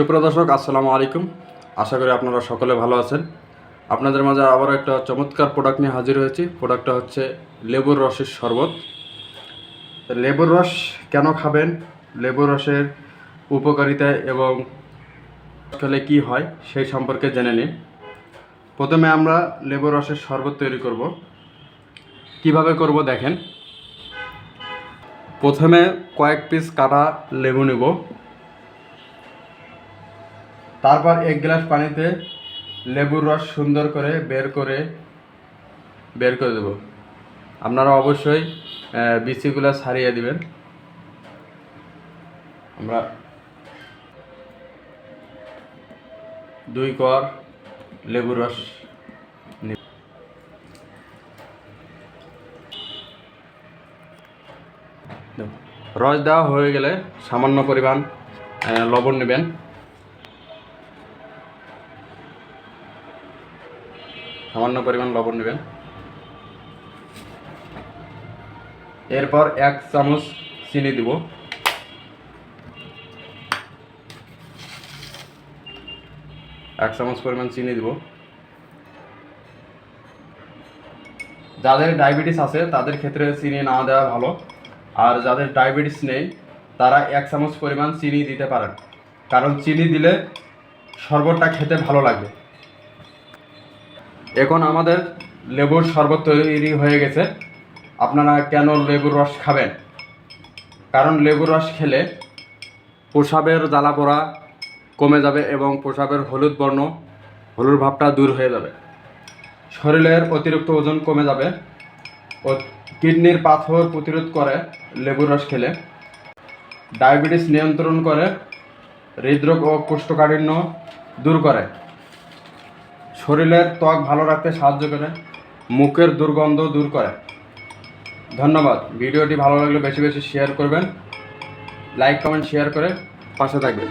সুপ্রিয় দর্শক, আসসালামু আলাইকুম। আশা করি আপনারা সকলে ভালো আছেন। আপনাদের মাঝে আবারও একটা চমৎকার প্রোডাক্ট নিয়ে হাজির হয়েছি। প্রোডাক্টটা হচ্ছে লেবুর রসের শরবত। লেবুর রস কেন খাবেন? লেবুর রসের উপকারিতা এবং খেলে কি হয় সেই সম্পর্কে জেনে নিন। প্রথমে আমরা লেবুর রসের শরবত তৈরি করব। কীভাবে করব দেখেন। প্রথমে কয়েক পিস কাটা লেবু নেব। তারপর এক গ্লাস পানিতে লেবুর রস সুন্দর করে বের করে বের করে দেব। আপনারা অবশ্যই বিচিগুলো ছাড়িয়ে দিবেন। আমরা দুই কর লেবুর রস। রস দেওয়া হয়ে গেলে সামান্য পরিমাণ লবণ নেবেন। সামান্য পরিমাণ লবণ নেবেন। এরপর এক চামচ চিনি দিব। এক চামচ পরিমাণ চিনি দিব। যাদের ডায়াবেটিস আছে, তাদের ক্ষেত্রে চিনি না দেওয়া ভালো। আর যাদের ডায়াবেটিস নেই, তারা এক চামচ পরিমাণ চিনি দিতে পারেন। কারণ চিনি দিলে শরবতটা খেতে ভালো লাগবে এখন আমাদের লেবুর শরবত তৈরি হয়ে গেছে। আপনারা কেন লেবুর রস খাবেন? কারণ লেবুর রস খেলে প্রসাবের জ্বালা পোড়া কমে যাবে এবং প্রসাবের হলুদ বর্ণ, হলুদ ভাবটা দূর হয়ে যাবে। শরীরের অতিরিক্ত ওজন কমে যাবে ও কিডনির পাথর প্রতিরোধ করে লেবুর রস খেলে। ডায়াবেটিস নিয়ন্ত্রণ করে, হৃদরোগ ও কোষ্ঠকাঠিন্য দূর করে। শরীরের ত্বক ভালো রাখতে সাহায্য করে, মুখের দুর্গন্ধ দূর করে। ধন্যবাদ। ভিডিওটি ভালো লাগলে বেশি বেশি শেয়ার করবেন। লাইক কমেন্ট শেয়ার করে পাশে থাকবেন।